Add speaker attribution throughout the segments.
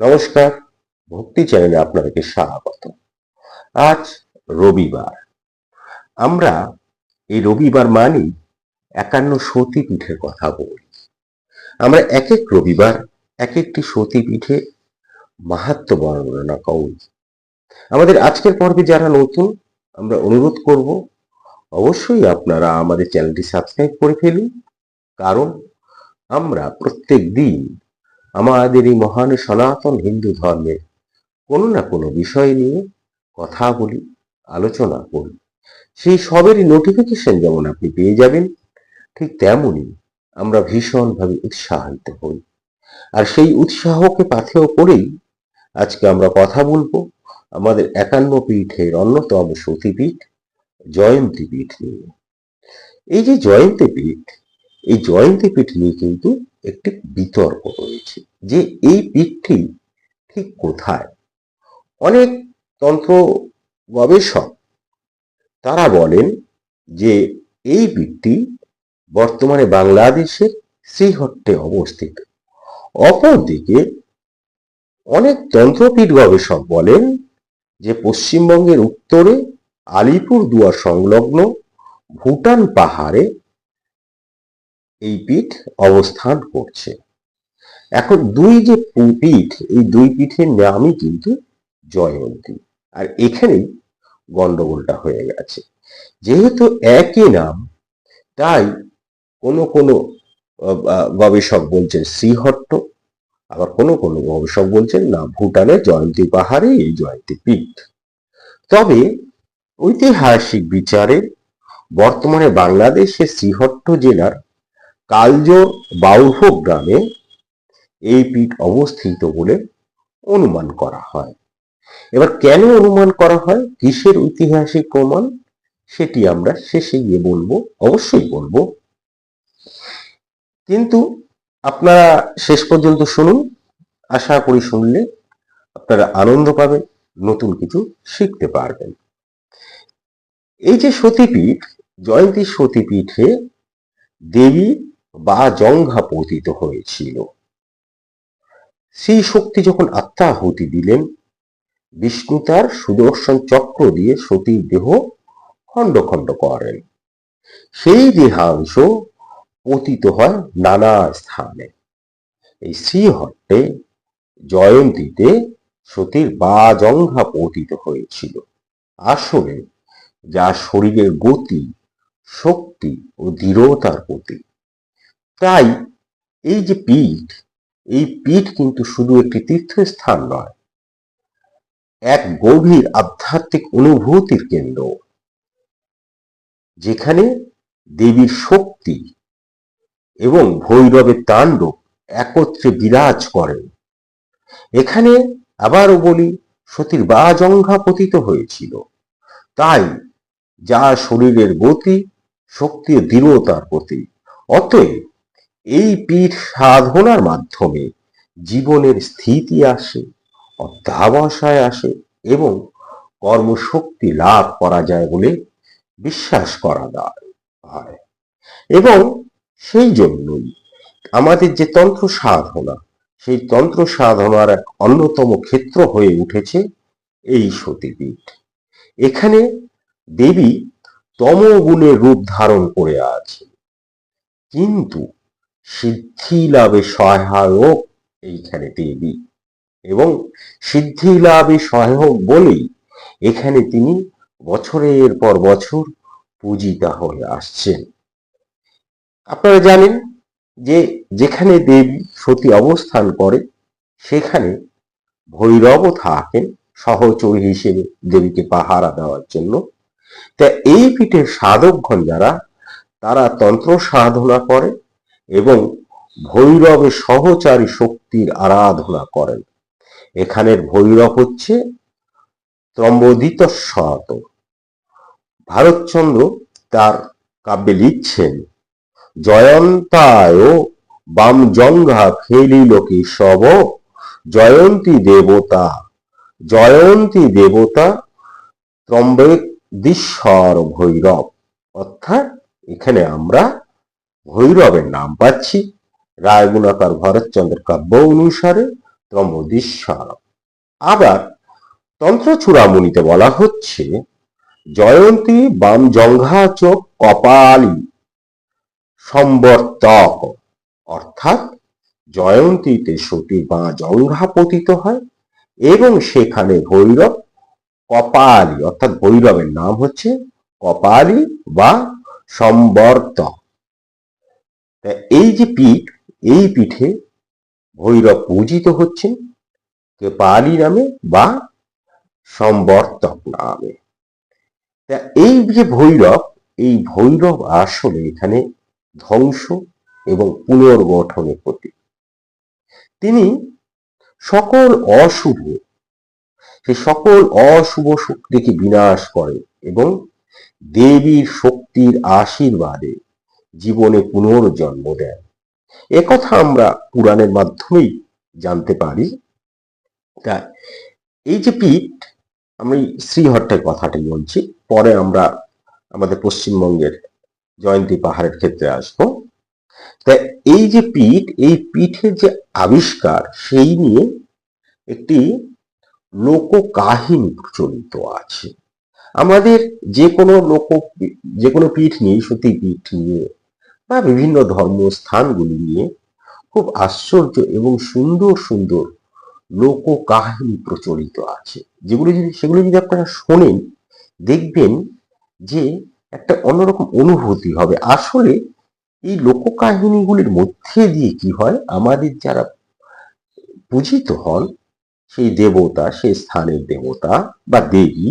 Speaker 1: নমস্কার, ভক্তি চ্যানেলে আপনাদেরকে স্বাগত। আজ রবিবার। আমরা এই রবিবার মানেই একান্ন সতীপীঠের কথা বলি। আমরা এক এক রবিবার এক একটি সতীপীঠে মাহাত্ম বর্ণনা করি আমাদের আজকের পর্বে যারা নতুন, আমরা অনুরোধ করব, অবশ্যই আপনারা আমাদের চ্যানেলটি সাবস্ক্রাইব করে ফেলুন। কারণ আমরা প্রত্যেক দিন আমাদের এই মহান সনাতন হিন্দু ধর্মের কোনো না কোনো বিষয় নিয়ে কথা বলি, আলোচনা করি। সেই সবেরই নোটিফিকেশন যেমন আপনি পেয়ে যাবেন, ঠিক তেমনই আমরা ভীষণভাবে উৎসাহিত হই। আর সেই উৎসাহকে পাথেয় করেই আজকে আমরা কথা বলব আমাদের একান্ন পীঠের অন্যতম সতীপীঠ, জয়ন্তী পীঠ নিয়ে। এই যে জয়ন্তী পীঠ, এই জয়ন্তী পীঠ নিয়ে কিন্তু একটি বিতর্ক রয়েছে যে এই পীঠটি ঠিক কোথায়? অনেক তন্ত্র গবেষক তারা বলেন যে এই পীঠটি বর্তমানে বাংলাদেশের শ্রীহট্টে অবস্থিত। অপরদিকে অনেক তন্ত্রপীঠ গবেষক বলেন যে পশ্চিমবঙ্গের উত্তরে আলিপুর দুয়ার সংলগ্ন ভুটান পাহাড়ে এই পীঠ অবস্থান করছে। এখন দুই যে পীঠ, এই দুই পীঠের নামই কিন্তু জয়ন্তী। আর এখানেই গন্ডগোলটা হয়ে গেছে। যেহেতু একই নাম, তাই কোনো কোনো গবেষক বলছেন শ্রীহট্ট, আবার কোনো কোনো গবেষক বলছেন না, ভুটানের জয়ন্তী পাহাড়ে এই জয়ন্তী পীঠ। তবে ঐতিহাসিক বিচারে বর্তমানে বাংলাদেশের শ্রীহট্ট জেলার কালজোর বাউভোগ গ্রামে এই পীঠ অবস্থিত বলে অনুমান করা হয়। এবার কেন অনুমান করা হয়? কিসের ঐতিহাসিক প্রমাণ? সেটি আমরা শেষে গিয়ে বলব, অবশ্যই বলব। কিন্তু আপনারা শেষ পর্যন্ত শুনুন, আশা করি শুনলে আপনারা আনন্দ পাবেন, নতুন কিছু শিখতে পারবেন। এই যে সতীপীঠ, জয়ন্তী সতীপীঠে দেবী বা জঙ্ঘা পতিত হয়েছিল। সেই শক্তি যখন আত্মাহুতি দিলেন, বিষ্ণু তার সুদর্শন চক্র দিয়ে সতীর দেহ খণ্ড খণ্ড করেন। সেই দেহাংশ পতিত হয় নানা স্থানে। এই শ্রীহট্টে জয়ন্তীতে সতীর বা জঙ্ঘা পতিত হয়েছিল। আসলে যা শরীরের গতি, শক্তি ও দৃঢ়তার প্রতীক। তাই এই যে পীঠ, এই পীঠ কিন্তু শুধু একটি তীর্থস্থান নয়, এক গভীর আধ্যাত্মিক অনুভূতির কেন্দ্র, যেখানে দেবীর শক্তি এবং ভৈরবের তাণ্ডব একত্রে বিরাজ করেন এখানে আবারও বলি সতীর বা জঙ্ঘা পতিত হয়েছিল। তাই যা শরীরের গতি শক্তি ও দৃঢ়তার প্রতি অতএব এই পীঠ সাধনার মাধ্যমে জীবনের স্থিতি আসে, অধ্যাবসায় আসে এবং কর্মশক্তি লাভ করা যায় বলে বিশ্বাস করা হয় এবং সেই জন্যই আমাদের যে তন্ত্র সাধনা, সেই তন্ত্র সাধনার এক অন্যতম ক্ষেত্র হয়ে উঠেছে এই সতীপীঠ। এখানে দেবী তমগুণের রূপ ধারণ করে আছে। কিন্তু সিদ্ধি লাভে সহায়ক এইখানে দেবী এবং সিদ্ধি লাভে সহায়ক বলেই এখানে তিনি বছরের পর বছর পূজিতা হয়ে আসছেন। আপনারা জানেন যে যেখানে দেবী সতী অবস্থান করে, সেখানে ভৈরবও থাকেন সহচরী হিসেবে দেবীকে পাহারা দেওয়ার জন্য। তা এই পীঠের সাধকগণ যারা, তারা তন্ত্র সাধনা করে এবং ভৈরবের সহচারী শক্তির আরাধনা করেন। এখানের ভৈরব হচ্ছে ত্রম্বোদিত শত ভারতচন্দ্র তার কাব্যে লিখছেন জয়ন্তায় বাম জঙ্ঘা ফেলিল সব জয়ন্তী দেবতা জয়ন্তী দেবতা ত্রম্বেশ্বর ভৈরব। অর্থাৎ এখানে আমরা ভৈরবের নাম পাচ্ছি। রায়গুণাকার ভরতচন্দ্র কাব্য অনুসারে ত্রম্বদেশ্বর আবার তন্ত্র চূড়ামণিতে বলা হচ্ছে, জয়ন্তী বাম জঙ্ঘা চোখ কপালী সম্বর্তক। অর্থাৎ জয়ন্তীতে সতী বা জঙ্ঘা পতিত হয় এবং সেখানে ভৈরব কপালী, অর্থাৎ ভৈরবের নাম হচ্ছে কপালী বা সম্বর্তক। তা এই যে পীঠ, এই পীঠে ভৈরব পূজিত হচ্ছেন কপালী নামে বা সম্বর্তক নামে। তা এই যে ভৈরব, এই ভৈরব আসলে এখানে ধ্বংস এবং পুনর্গঠনের প্রতীক তিনি সকল অশুভ, সে সকল অশুভ শক্তিকে বিনাশ করে এবং দেবীর শক্তির আশীর্বাদে জীবনে পুনর্জন্ম দেন। একথা আমরা পুরাণের মাধ্যমেই জানতে পারি। তা এই যে পীঠ, আমি শ্রীহট্টের কথাটাই বলছি। পরে আমরা আমাদের পশ্চিমবঙ্গের জয়ন্তী পাহাড়ের ক্ষেত্রে আসব। তা এই যে পীঠ, এই পীঠের যে আবিষ্কার, সেই নিয়ে একটি লোক কাহিনী প্রচলিত আছে। আমাদের যে কোনো লোক, যে কোনো পীঠ নিয়ে, সতী পীঠ নিয়ে বা বিভিন্ন ধর্মস্থানগুলি নিয়ে খুব আশ্চর্য এবং সুন্দর সুন্দর লোক কাহিনী প্রচলিত আছে। যেগুলো যদি, সেগুলো যদি আপনারা শোনেন, দেখবেন যে একটা অন্যরকম অনুভূতি হবে। আসলে এই লোককাহিনীগুলির মধ্যে দিয়ে কি হয়? আমাদের যারা পূজিত হন, সেই দেবতা, সেই স্থানের দেবতা বা দেবী,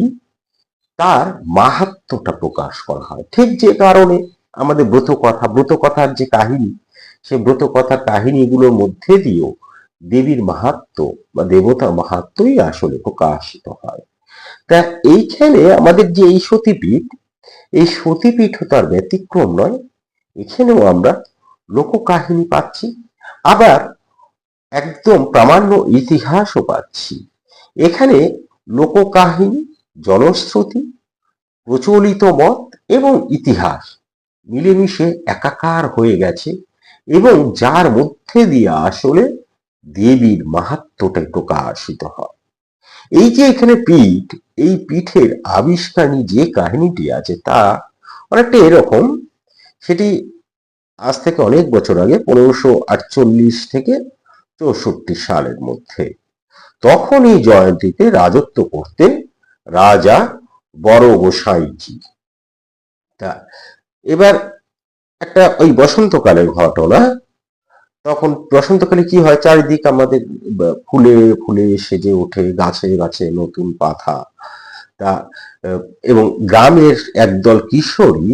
Speaker 1: তার মাহাত্মটা প্রকাশ করা হয়। ঠিক যে কারণে আমাদের ব্রত কথা, ব্রত কথার যে কাহিনী, সে ব্রত কথার কাহিনীগুলোর মধ্যে দিয়েও দেবীর মাহাত্ম বা দেবতার মাহাত্মই আসলে প্রকাশিত হয়। তা এইখানে আমাদের যে এই সতীপীঠ এই সতীপীঠ তার ব্যতিক্রম নয়, এখানেও আমরা লোককাহিনী পাচ্ছি। আবার একদম প্রামাণ্য ইতিহাসও পাচ্ছি। এখানে লোককাহিনী, জনশ্রুতি, প্রচলিত মত এবং ইতিহাস। মিলেমিশে একাকার হয়ে গেছে এবং যার মধ্যে দিয়ে আসলে দেবীর মাহাত্মটাই প্রকাশিত হয়। এই যে এখানে পীঠ, এই পীঠের আবিষ্কারী যে কাহিনীটি আছে তা অনেকটা এরকম। সেটি আজ থেকে অনেক বছর আগে, পনেরোশো আটচল্লিশ থেকে চৌষট্টি সালের মধ্যে। তখন এই জয়ন্তীতে রাজত্ব করতেন রাজা বড় গোসাইজি। তা এবার একটা ওই বসন্তকালের ঘটনা তখন বসন্তকালে কি হয়? চারিদিক আমাদের ফুলে ফুলে সেজে ওঠে, গাছে গাছে নতুন পাতা। তা এবং গ্রামের একদল কিশোরী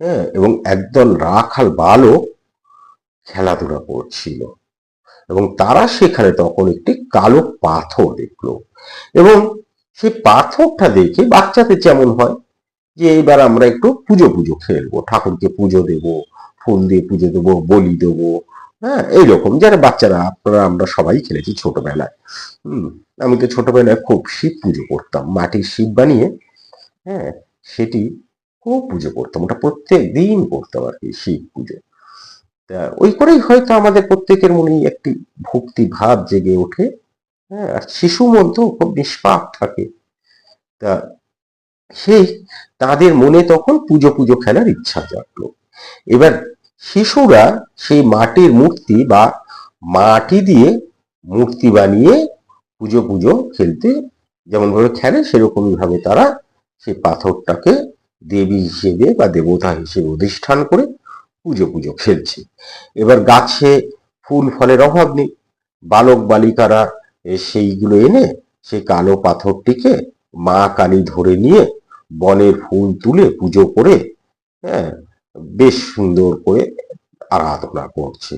Speaker 1: হ্যাঁ? এবং একদল রাখাল বালক খেলাধুলা করছিল। এবং তারা সেখানে তখন একটি কালো পাথর দেখল। এবং সেই পাথরটা দেখে বাচ্চাদের যেমন হয় যে এবার আমরা একটু পুজো পুজো খেলব ঠাকুরকে পুজো দেব, ফুল দিয়ে পুজো দেবো, বলি দেবো হ্যাঁ এইরকম। যারা বাচ্চারা, আপনারা, আমরা সবাই খেলেছি ছোটবেলায়। হম, আমি তো ছোটবেলায় খুব শিব পুজো করতাম, মাটির শিব বানিয়ে হ্যাঁ সেটি খুব পুজো করতাম। ওটা প্রত্যেক দিন করতাম আর কি, শিব পুজো। তা ওই করেই হয়তো আমাদের প্রত্যেকের মনেই একটি ভক্তি ভাব জেগে ওঠে হ্যাঁ আর শিশু মন তো খুব নিষ্পাপ থাকে। তা সেই তাদের মনে তখন পুজো পুজো খেলার ইচ্ছা জাগলো। এবার শিশুরা সেই মাটির মূর্তি বা মাটি দিয়ে মূর্তি বানিয়ে পুজো পুজো খেলতে যেমন ভাবে খেলে, সেরকমই ভাবে তারা সেই পাথরটাকে দেবী হিসেবে বা দেবতা হিসেবে অধিষ্ঠান করে পুজো পুজো খেলছে। এবার গাছে ফুল ফলের অভাব নেই। বালক বালিকারা সেইগুলো এনে সেই কালো পাথরটিকে মা কালী ধরে নিয়ে বনের ফুল তুলে পুজো করে হ্যাঁ বেশ সুন্দর করে আরাধনা করছে।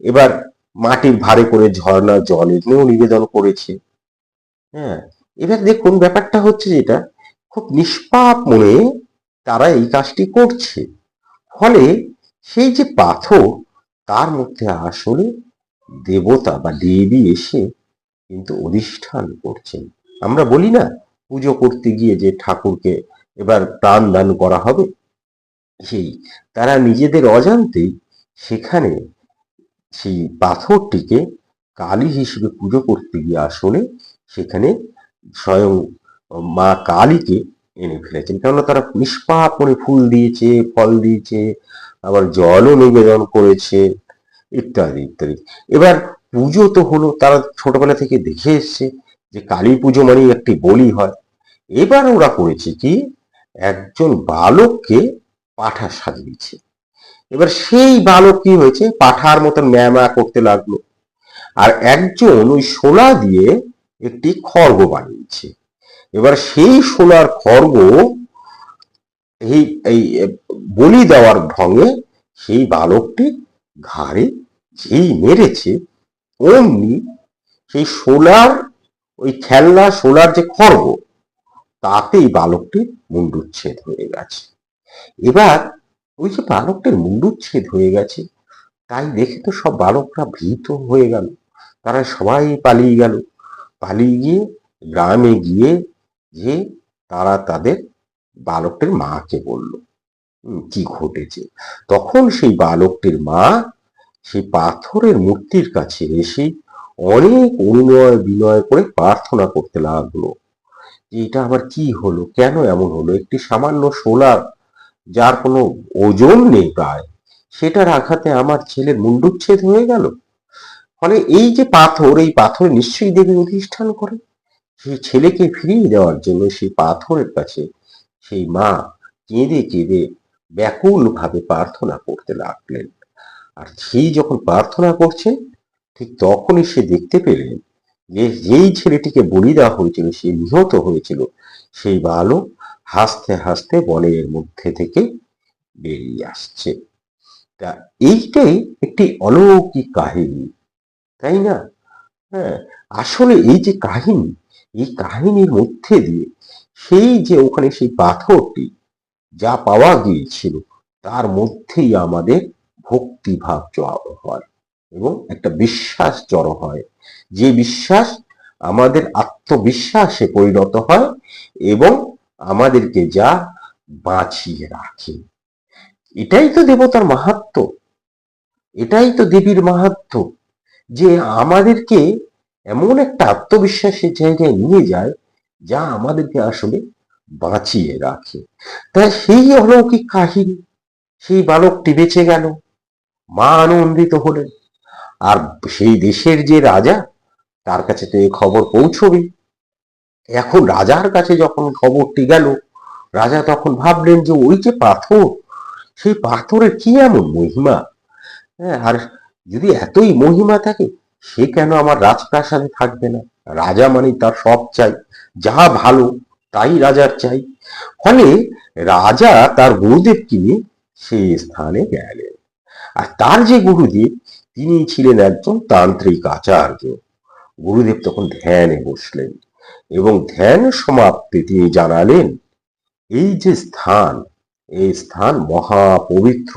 Speaker 1: এবার মাটির ভারে করে ঝর্ণা জল এনেও নিবেদন করেছে। হ্যাঁ এবার দেখুন ব্যাপারটা হচ্ছে যেটা খুব নিষ্পাপ মনে তারা এই কাজটি করছে। ফলে সেই যে পাথর, তার মধ্যে আসলে দেবতা বা দেবী এসে কিন্তু অধিষ্ঠান করছেন। আমরা বলি না পুজো করতে গিয়ে যে ঠাকুরকে এবার প্রাণ দান করা হবে, সেই তারা নিজেদের অজান্তেই সেখানে সেই পাথরটিকে কালী হিসেবে পুজো করতে গিয়ে আসলে সেখানে স্বয়ং মা কালীকে এনে ফেলেছেন। কেননা তারা নিষ্পাপ মনে ফুল দিয়েছে, ফল দিয়েছে, আবার জলও নিবেদন করেছে, ইত্যাদি ইত্যাদি। এবার পুজো তো হলো, তারা ছোটবেলা থেকে দেখে এসছে যে কালী পুজো মানেই একটি বলি হয়। এবার ওরা করেছে কি, একজন বালককে পাঠা সাজিয়েছে। এবার সেই বালক কি হয়েছে? পাঠার মতন ম্যামা করতে লাগল। আর একজন ওই শোলা দিয়ে একটি খড়গ বানিয়েছে। এবার সেই সোনার খড়গ এই এই বলি দেওয়ার ঢঙে সেই বালকটি ঘাড়ে যেই মেরেছে, অমনি সেই সোলার ওই খেলনা সোলার যে খড়গ তাতেই বালকটির মুন্ডুচ্ছেদ হয়ে গেছে। এবার ওই যে বালকটির মুন্ডুচ্ছেদ হয়ে গেছে তাই দেখে তো সব বালকরা ভীত হয়ে গেল। তারা সবাই পালিয়ে গেল। পালিয়ে গিয়ে গ্রামে গিয়ে যে তারা তাদের বালকটির মাকে বলল "হুম, কি ঘটেছে? তখন সেই বালকটির মা সেই পাথরের মূর্তির কাছে এসে অনেক অনুনয় বিনয় করে প্রার্থনা করতে লাগল। যে এটা আবার কি হলো? কেন এমন হলো? একটি সামান্য সোলার, যার কোনো ওজন নেই প্রায়, সেটার আঘাতে আমার ছেলের মুন্ডুচ্ছেদ হয়ে গেল। ফলে এই যে পাথর, এই পাথরে নিশ্চয়ই দেবী অধিষ্ঠান করে সেই ছেলেকে ফিরিয়ে দেওয়ার জন্য সেই পাথরের কাছে সেই মা কেঁদে কেঁদে ব্যাকুল ভাবে প্রার্থনা করতে লাগলেন। আর সেই যখন প্রার্থনা করছেন ঠিক তখনই সে দেখতে পেলেন যে যেই ছেলেটিকে বলি দেওয়া হয়েছিল, সে নিহত হয়েছিল, সেই বালক হাসতে হাসতে বনের মধ্যে থেকে বেরিয়ে আসছে। তা এইটাই একটি অলৌকিক কাহিনী, তাই না? হ্যাঁ আসলে এই যে কাহিনী, এই কাহিনীর মধ্যে দিয়ে সেই যে ওখানে সেই পাথরটি যা পাওয়া গিয়েছিল, তার মধ্যেই আমাদের ভক্তিভাব জড়ো হয়। এবং একটা বিশ্বাস জড়ো হয়। যে বিশ্বাস আমাদের আত্মবিশ্বাসে পরিণত হয় এবং আমাদেরকে যা বাঁচিয়ে রাখে। এটাই তো দেবতার মাহাত্ম এটাই তো দেবীর মাহাত্ম যে আমাদেরকে এমন একটা আত্মবিশ্বাসের জায়গায় নিয়ে যায় যা আমাদেরকে আসলে বাঁচিয়ে রাখে। তাই সেই অলৌকিক কাহিনী, সেই বালকটি বেঁচে গেল, মা আনন্দিত হলেন। আর সেই দেশের যে রাজা, তার কাছে তো এই খবর পৌঁছবে। এখন রাজার কাছে যখন খবরটি গেল, রাজা তখন ভাবলেন যে ওই যে পাথর, সেই পাথরের কি এমন মহিমা? হ্যাঁ আর যদি এতই মহিমা থাকে, সে কেন আমার রাজপ্রাসাদে থাকবে না? রাজা মানে তার সব চাই, যা ভালো তাই রাজার চাই। ফলে রাজা তার গুরুদেবকে নিয়ে সেই স্থানে গেলেন। আর তার যে গুরুদেব তিনি ছিলেন একজন তান্ত্রিক আচার্য। গুরুদেব তখন ধ্যানে বসলেন এবং ধ্যান সমাপ্তি তিনি জানালেন, এই যে স্থান, এই স্থান মহাপবিত্র।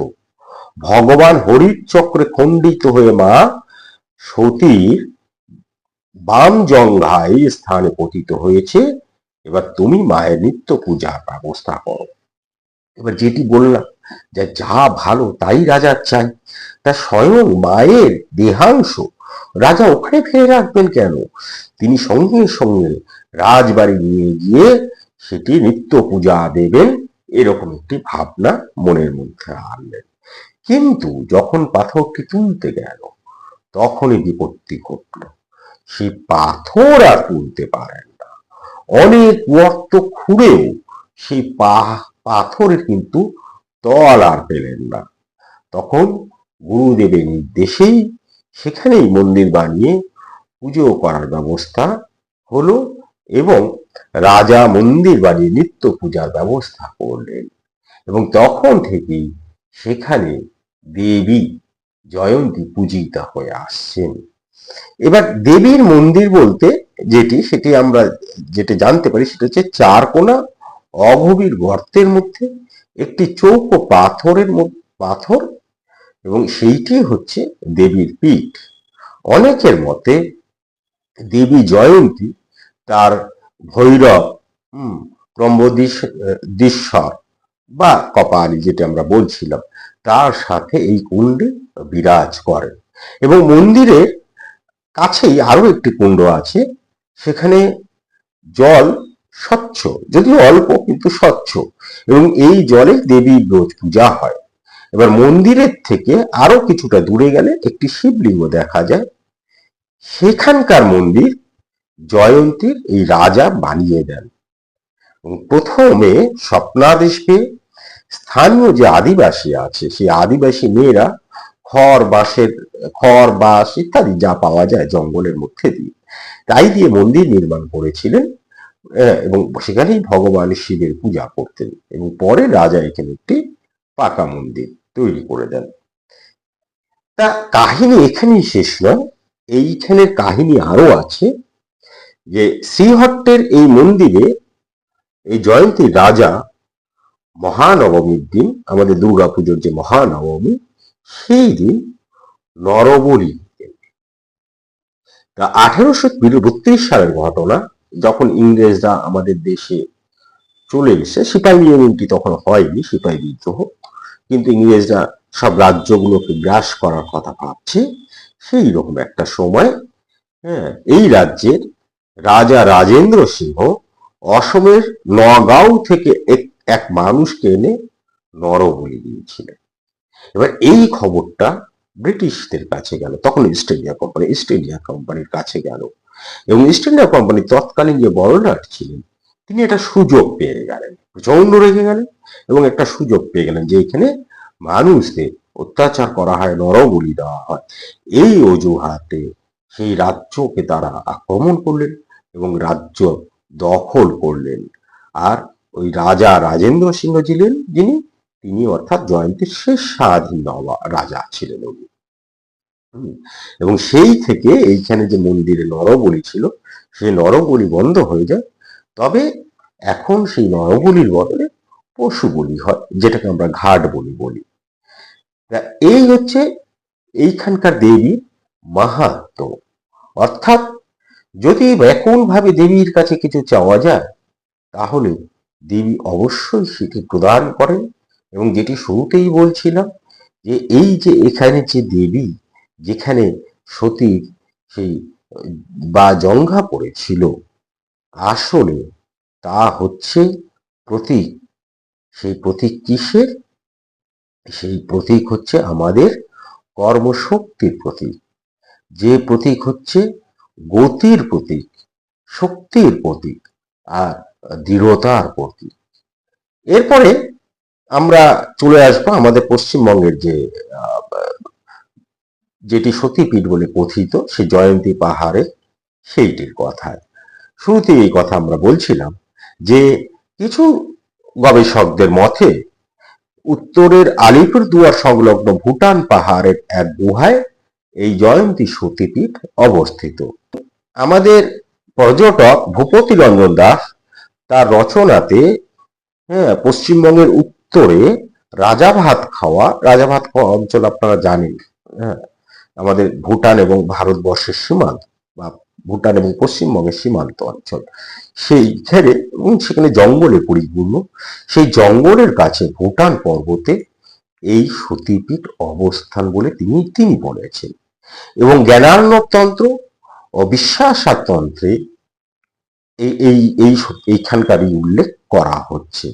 Speaker 1: ভগবান হরির চক্রে খণ্ডিত হয়ে মা সতীর বাম জঙ্ঘায় স্থানে পতিত হয়েছে। এবার তুমি মায়ের নিত্য পূজার ব্যবস্থা করো। এবার যেটি বললাম যে, যা ভালো তাই রাজার চাই। তা স্বয়ং মায়ের দেহাংশ রাজা ওখানে ফেলে রাখবেন কেন? তিনি সঙ্গে সঙ্গে রাজবাড়ি নিয়ে গিয়ে সেটি নিত্য পূজা দেবেন, এরকম একটি ভাবনা মনের মধ্যে আনলেন। কিন্তু যখন পাথরটি তুলতে গেল, তখনই বিপত্তি ঘটল। সেই পাথর আর তুলতে পারেন না। অনেক গর্ত খুঁড়েও সেই পাথরের কিন্তু তল আর পেলেন না। তখন গুরুদেবের নির্দেশেই সেখানেই মন্দির বানিয়ে পুজো করার ব্যবস্থা হলো এবং রাজা মন্দির বানিয়ে নিত্য পূজার ব্যবস্থা করলেন। এবং তখন থেকেই সেখানে দেবী জয়ন্তী পূজিতা হয়ে আসছেন। এবার দেবীর মন্দির বলতে যেটি, সেটি আমরা যেটা জানতে পারি, সেটা হচ্ছে চার কোনা, অগভীর গর্তের মধ্যে একটি চৌকো পাথরের পাথর, এবং সেইটি হচ্ছে দেবীর পীঠ। অনেকের মতে দেবী জয়ন্তী, তার ভৈরব, হুম ব্রহ্মদীশ্বর বা কপালি যেটা আমরা বলছিলাম, তার সাথে এই কুণ্ডে বিরাজ করে এবং মন্দিরের কাছেই আরও একটি কুণ্ড আছে, সেখানে জল স্বচ্ছ, যদিও অল্প কিন্তু স্বচ্ছ। এবং এই জলে দেবীর রোজ পূজা হয়। এবার মন্দিরের থেকে আরও কিছুটা দূরে গেলে একটি শিবলিঙ্গ দেখা যায়। সেখানকার মন্দির জয়ন্তীর এই রাজা বানিয়ে দেন। প্রথমে স্বপ্নাদেশ পেয়ে স্থানীয় যে আদিবাসী আছে, সেই আদিবাসী মেয়েরা খড়, বাঁশের, খড়, বাঁশ ইত্যাদি যা পাওয়া যায় জঙ্গলের মধ্যে দিয়ে, তাই দিয়ে মন্দির নির্মাণ করেছিলেন। এবং সেখানেই ভগবান শিবের পূজা করতেন এবং পরে রাজা এখানে একটি পাকা মন্দির তৈরি করে দেন তা কাহিনী এখানেই শেষ নয়, এইখানের কাহিনী আরও আছে যে শ্রীহট্টের এই মন্দিরে এই জয়ন্তী রাজা মহানবমীর দিন, আমাদের দুর্গাপুজোর যে মহানবমী, সেই দিন নরবলি। তা আঠেরোশো বত্রিশ সালের ঘটনা যখন ইংরেজরা আমাদের দেশে চলে এসে সিপাহী বিদ্রোহটি তখন হয়নি সিপাহী বিদ্রোহ। কিন্তু ইংরেজরা সব রাজ্যগুলোকে গ্রাস করার কথা ভাবছে। সেই রকম একটা সময় হ্যাঁ এই রাজ্যের রাজা রাজেন্দ্র সিংহ অসমের নগাঁও থেকে এক মানুষকে এনে নরবলি দিয়েছিলেন। এবার এই খবরটা ব্রিটিশদের কাছে গেল। তখন East India Company, East India কোম্পানির কাছে গেল। এবং ইস্ট ইন্ডিয়া কোম্পানি তৎকালীন যে বড়লাট ছিলেন, তিনি একটা সুযোগ পেয়ে গেলেন প্রচণ্ড রেখে গেলেন এবং একটা সুযোগ পেয়ে গেলেন যে এখানে মানুষদের অত্যাচার করা হয়, নরবলি দেওয়া হয় এই অজুহাতে সেই রাজ্যকে তারা আক্রমণ করলেন এবং রাজ্য দখল করলেন আর ওই রাজা রাজেন্দ্র সিংহ ছিলেন যিনি, তিনি অর্থাৎ জয়ন্তীর শেষ স্বাধীন রাজা ছিলেন উনি। এবং সেই থেকে এইখানে যে মন্দিরে নরবলি ছিল, সেই নরবলি বন্ধ হয়ে যায়। তবে এখন সেই নরবলির বদলে পশু বলি হয়, যেটাকে আমরা ঘাট বলি বলি। এই হচ্ছে এইখানকার দেবী মাহাত্ম অর্থাৎ যদি ব্যাকুল ভাবে দেবীর কাছে কিছু চাওয়া যায়, তাহলে দেবী অবশ্যই সেটি প্রদান করেন। এবং যেটি শুরুতেই বলছিলাম যে, এই যে এখানে যে দেবী যেখানে সতীর সেই, বা জঙ্ঘা পড়েছিল, আসলে তা হচ্ছে প্রতীক। সেই প্রতীক কিসের? সেই প্রতীক হচ্ছে আমাদের কর্মশক্তির প্রতীক। যে প্রতীক হচ্ছে গতির প্রতীক, শক্তির প্রতীক, আর দৃঢ়তার প্রতীক। এরপরে আমরা চলে আসব আমাদের পশ্চিমবঙ্গের যে যেটি সতীপীঠ বলে কথিত, সে জয়ন্তী পাহাড়ে সেইটির কথায় শুরুতে এই কথা আমরা বলছিলাম যে কিছু গবেষকদের মতে উত্তরের আলিপুর দুয়ার সংলগ্ন ভুটান পাহাড়ের এক গুহায় এই জয়ন্তী সতীপীঠ অবস্থিত। আমাদের পর্যটক ভূপতি রঞ্জন দাস তার রচনাতে হ্যাঁ পশ্চিমবঙ্গের উত্তরে রাজাভাত খাওয়া রাজাভাত খাওয়া অঞ্চল আপনারা জানেন হ্যাঁ আমাদের ভুটান এবং ভারতবর্ষের সীমান্ত বা ভুটান এবং পশ্চিমবঙ্গের সীমান্ত অঞ্চল। সেইখানে এবং সেখানে জঙ্গলে পরিপূর্ণ। সেই জঙ্গলের কাছে ভুটান পর্বতে এই সতীপীঠ অবস্থান বলে তিনি তিনি বলেছেন। এবং জ্ঞানার্ণব তন্ত্র ও বিশ্বাসার তন্ত্রে এই এই এই এইখানকারই উল্লেখ করা হচ্ছে।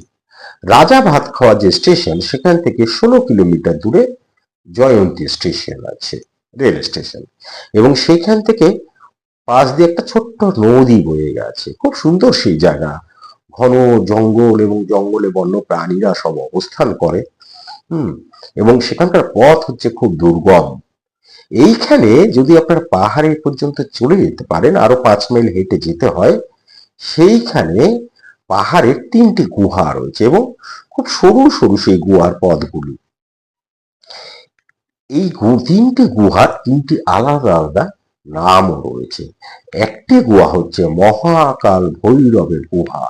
Speaker 1: রাজা ভাত খাওয়া যে স্টেশন, সেখান থেকে ষোলো কিলোমিটার দূরে জয়ন্তী স্টেশন আছে। Rail station. এবং সেখান থেকে পাশ দিয়ে একটা ছোট্ট নদী বয়ে গেছে। খুব সুন্দর সেই জায়গা। ঘন জঙ্গল এবং জঙ্গলে বন্য প্রাণীরা সব অবস্থান করে। হুম, এবং সেখানকার পথ হচ্ছে খুব দুর্গম। এইখানে যদি আপনারা পাহাড়ে পর্যন্ত চলে যেতে পারেন, আরও পাঁচ মাইল হেঁটে যেতে হয়, সেইখানে পাহাড়ের তিনটি গুহা রয়েছে এবং খুব সরু সরু সেই গুহার পথগুলি। এই তিনটি গুহার তিনটি আলাদা আলাদা নামও রয়েছে। একটি গুহা হচ্ছে মহাকাল ভৈরবের গুহা।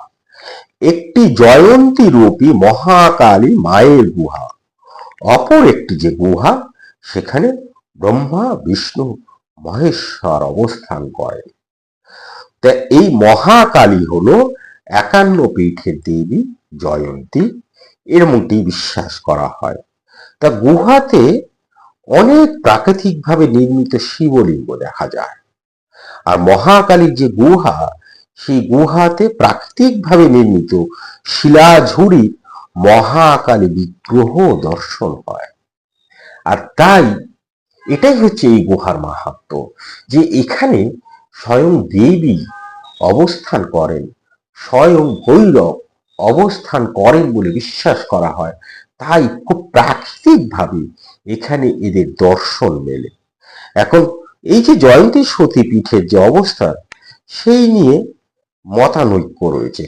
Speaker 1: একটি জয়ন্তী রূপী মহাকালী মায়ের গুহা। অপর একটি যে গুহা, সেখানে ব্রহ্মা, বিষ্ণু, মহেশ্বর অবস্থান করেন তা এই মহাকালী হল একান্ন পীঠের দেবী জয়ন্তী। এরমটি বিশ্বাস করা হয়। তা গুহাতে অনেক প্রাকৃতিকভাবে নির্মিত শিবলিঙ্গ দেখা যায়। আর মহাকালীর যে গুহা, সেই গুহাতে প্রাকৃতিকভাবে নির্মিত শিলাঝুড়ি মহাকালী বিগ্রহ দর্শন হয়। আর তাই এটাই হচ্ছে এই গুহার মাহাত্ম, যে এখানে স্বয়ং দেবী অবস্থান করেন, স্বয়ং ভৈরব অবস্থান করেন বলে বিশ্বাস করা হয়। তাই খুব প্রাকৃতিকভাবে এখানে এদের দর্শন মেলে। এখন এই যে জয়ন্তী সতীপীঠের যে অবস্থা, সেই নিয়ে মতানৈক্য রয়েছে।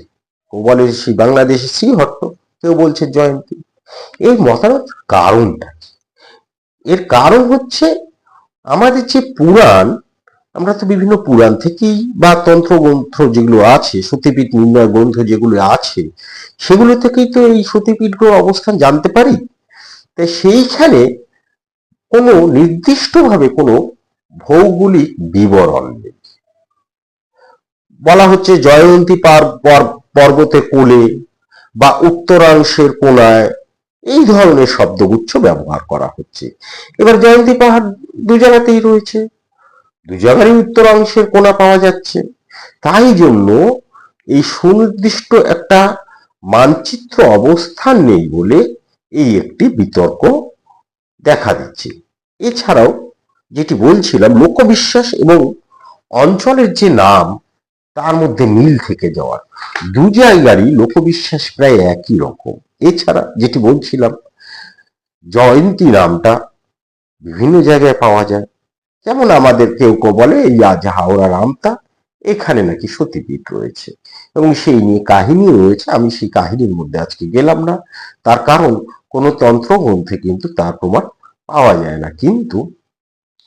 Speaker 1: কেউ বলে শ্রী বাংলাদেশের শ্রীহট্ট, কেউ বলছে জয়ন্তী। এই মতামত কারণটা? এর কারণ হচ্ছে আমাদের যে পুরাণ আমরা তো বিভিন্ন পুরাণ থেকেই বা তন্ত্র গ্রন্থ যেগুলো আছে, সতীপীঠ নির্ণয় গ্রন্থ যেগুলো আছে, সেগুলো থেকেই তো এই সতীপীঠগুলোর অবস্থান জানতে পারি। তাই সেইখানে কোনো নির্দিষ্টভাবে কোনো ভৌগোলিক বিবরণ নেই। বলা হচ্ছে জয়ন্তী পার- পর- পর্বতের কোলে বা উত্তরাংশের কোনায় এই ধরনের শব্দগুচ্ছ ব্যবহার করা হচ্ছে। এবার জয়ন্তী পাহাড় দু জায়গাতেই রয়েছে। দু জায়গারই উত্তরাংশের কোনা পাওয়া যাচ্ছে। তাই জন্য এই সুনির্দিষ্ট একটা মানচিত্র অবস্থান নেই বলে এই একটি বিতর্ক দেখা দিচ্ছে। এছাড়াও যেটি বলছিলাম, লোকবিশ্বাস এবং অঞ্চলের যে নাম, তার মধ্যে মিল থেকে যাওয়ার। দু জায়গারই লোকবিশ্বাস প্রায় একই রকম। এছাড়া যেটি বলছিলাম, জয়ন্তী নামটা বিভিন্ন জায়গায় পাওয়া যায়। যেমন আমাদের কেউ কেউ বলে এই আজ হাওড়ার আমতা এখানে নাকি সতীপীঠ রয়েছে। এবং সেই নিয়ে কাহিনী রয়েছে। আমি সেই কাহিনীর মধ্যে আজকে গেলাম না। তার কারণ, কোনো তন্ত্র গ্রন্থে কিন্তু তার প্রমাণ পাওয়া যায় না। কিন্তু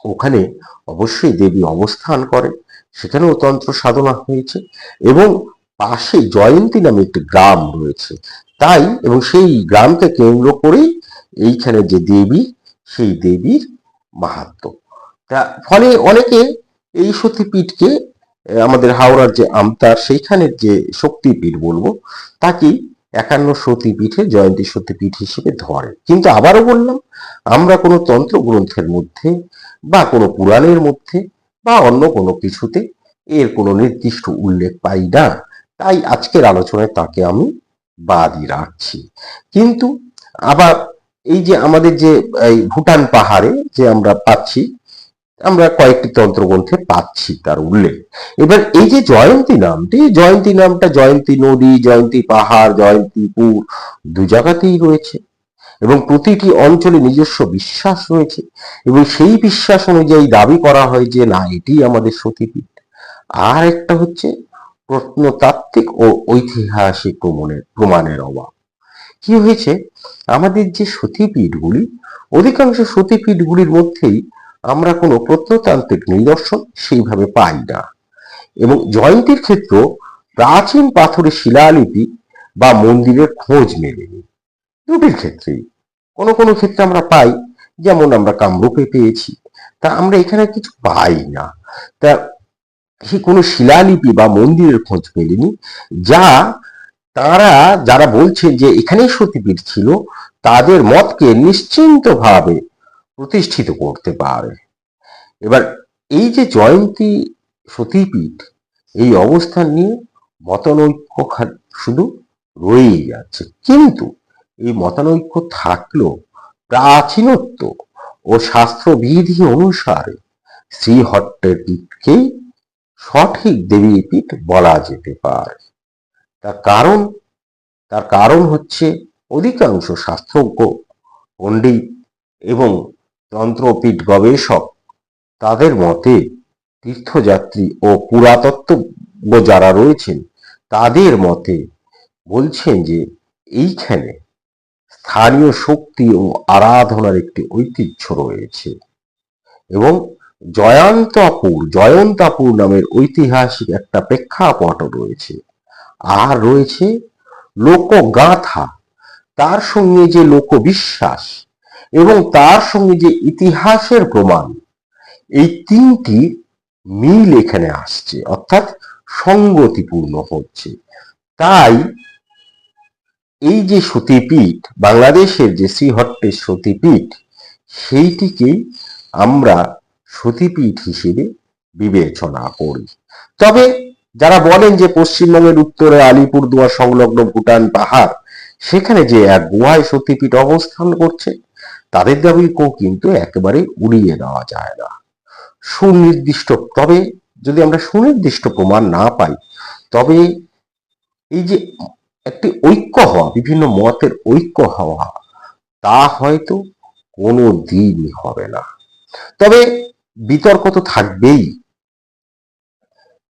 Speaker 1: ওখানে অবশ্যই দেবী অবস্থান করে। সেখানেও তন্ত্র সাধনা হয়েছে। এবং পাশে জয়ন্তী নামে একটি গ্রাম রয়েছে। তাই, এবং সেই গ্রামকে কেন্দ্র করেই এইখানে যে দেবী, সেই দেবীর মাহাত্ম। তা ফলে অনেকে এই সতীপীঠকে আমাদের হাওড়ার যে আমতার, সেইখানের যে শক্তিপীঠ বলব তাকেই একান্ন সতীপীঠে জয়ন্তী সতীপীঠ হিসেবে ধরে কিন্তু আবারও বললাম, আমরা কোনো তন্ত্র গ্রন্থের মধ্যে বা কোনো পুরাণের মধ্যে বা অন্য কোনো কিছুতে এর কোনো নির্দিষ্ট উল্লেখ পাই না। তাই আজকের আলোচনায় তাকে আমি বাদই রাখছি। কিন্তু আবার এই যে আমাদের যে ভুটান পাহাড়ে যে আমরা পাচ্ছি আমরা কয়েকটি তন্ত্রগ্রন্থে পাচ্ছি তার উল্লেখ। এবার এই যে জয়ন্তী নামটি, জয়ন্তী নামটা জয়ন্তী নদী, জয়ন্তী পাহাড় জয়ন্তীপুর দু জায়গাতেই রয়েছে। এবং প্রতিটি অঞ্চলে নিজস্ব বিশ্বাস রয়েছে। এবং সেই বিশ্বাস অনুযায়ী দাবি করা হয় যে, না, এটি আমাদের সতীপীঠ। আর একটা হচ্ছে প্রত্নতাত্ত্বিক ও ঐতিহাসিক প্রমাণের প্রমাণের অভাব। কি হয়েছে? আমাদের যে সতীপীঠগুলি, অধিকাংশ সতীপীঠগুলির মধ্যেই আমরা কোনো প্রত্নতান্ত্রিক নিদর্শন সেইভাবে পাই না। এবং জয়ন্তীর ক্ষেত্র প্রাচীন পাথরের শিলালিপি বা মন্দিরের খোঁজ মেলেনি। দুটির ক্ষেত্রেই। কোনো কোনো ক্ষেত্রে আমরা পাই, যেমন আমরা কামরূপে পেয়েছি। তা আমরা এখানে কিছু পাই না। তা সে কোনো শিলালিপি বা মন্দিরের খোঁজ মেলেনি, যা তারা, যারা বলছেন যে এখানেই সতীপীঠ ছিল, তাদের মতকে নিশ্চিন্তভাবে প্রতিষ্ঠিত করতে পারে। এবার এই যে জয়ন্তী সতীপীঠ, এই অবস্থান নিয়ে মতানৈক্য শুধু রয়েই যাচ্ছে। কিন্তু এই মতানৈক্য থাকলেও প্রাচীনত্ব ও শাস্ত্রবিধি অনুসারে শ্রীহট্টের পীঠকেই সঠিক দেবী পীঠ বলা যেতে পারে। তার কারণ তার কারণ হচ্ছে অধিকাংশ শাস্ত্রজ্ঞ, পণ্ডিত এবং তন্ত্রপীঠ গবেষক। তাদের মতে, তীর্থযাত্রী ও পুরাতত্ত্বজ্ঞ যারা রয়েছেন, তাদের মতে বলছেন যে এইখানে স্থানীয় শক্তি ও আরাধনার একটি ঐতিহ্য রয়েছে এবং জয়ন্তাপুর জয়ন্তাপুর নামের ঐতিহাসিক একটা প্রেক্ষাপটও রয়েছে। আর রয়েছে লোকগাথা। তার সঙ্গে যে লোকবিশ্বাস এবং তার সঙ্গে যে ইতিহাসের প্রমাণ, এই তিনটি মিল এখানে আসছে, অর্থাৎ সঙ্গতিপূর্ণ হচ্ছে। তাই এই যে সতীপীঠ, বাংলাদেশের যে শ্রীহট্টের সতীপীঠ সেইটিকেই আমরা সতীপীঠ হিসেবে বিবেচনা করি। তবে যারা বলেন যে পশ্চিমবঙ্গের উত্তরে আলিপুরদুয়ার সংলগ্ন ভুটান পাহাড়, সেখানে যে এক গুহায় সতীপীঠ অবস্থান করছে তাদের দাবিকেও কিন্তু একেবারে উড়িয়ে দেওয়া যায় না। সুনির্দিষ্ট, তবে যদি আমরা সুনির্দিষ্ট প্রমাণ না পাই, তবে এই যে একটি ঐক্য হওয়া, বিভিন্ন মতের ঐক্য হওয়া, তা হয়তো কোনো দিনই হবে না। তবে বিতর্ক তো থাকবেই।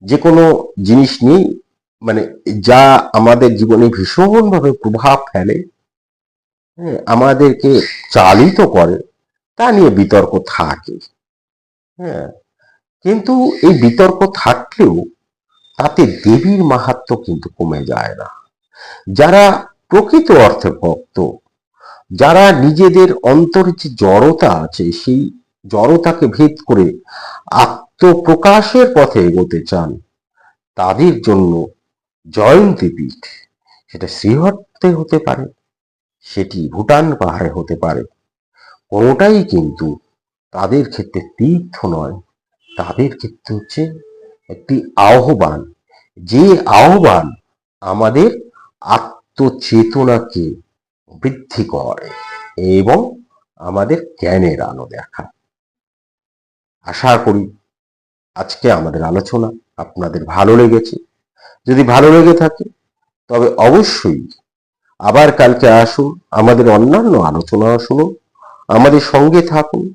Speaker 1: যে কোনো জিনিস নিয়ে মানে যা আমাদের জীবনে ভীষণভাবে প্রভাব ফেলে আমাদেরকে চালিত করে, তা নিয়ে বিতর্ক থাকে। হ্যাঁ কিন্তু এই বিতর্ক থাকলেও তাতে দেবীর মাহাত্ম্য কিন্তু কমে যায় না। যারা প্রকৃত অর্থে ভক্ত, যারা নিজেদের অন্তরে যে জড়তা আছে, সেই জড়তাকে ভেদ করে আত্মপ্রকাশের পথে এগোতে চান, তাদের জন্য জয়ন্তী পীঠ সেটা শ্রীহট্টে হতে পারে। সেটি ভুটান পাহাড়ে হতে পারে। কোনোটাই কিন্তু তাদের ক্ষেত্রে তীর্থ নয়। তাদের ক্ষেত্রে হচ্ছে একটি আহ্বান। যে আহ্বান আমাদের আত্মচেতনাকে বৃদ্ধি করে এবং আমাদের জ্ঞানের আলো দেখায়। আশা করি আজকে আমাদের আলোচনা আপনাদের ভালো লেগেছে। যদি ভালো লেগে থাকে, তবে অবশ্যই আবার কালকে আসুন, আমাদের অন্যান্য আলোচনা শুনুন, আমাদের সঙ্গে থাকুন,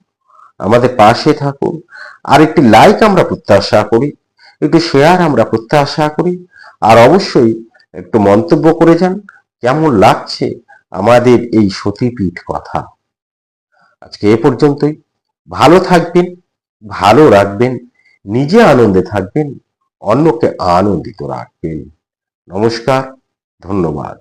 Speaker 1: আমাদের পাশে থাকুন আর একটি লাইক আমরা প্রত্যাশা করি, একটু শেয়ার আমরা প্রত্যাশা করি, আর অবশ্যই একটু মন্তব্য করে যান, কেমন লাগছে আমাদের এই সতীপীঠ কথা? আজকে এ পর্যন্তই, ভালো থাকবেন, ভালো রাখবেন, নিজে আনন্দে থাকবেন, অন্যকে আনন্দিত রাখবেন। নমস্কার, ধন্যবাদ।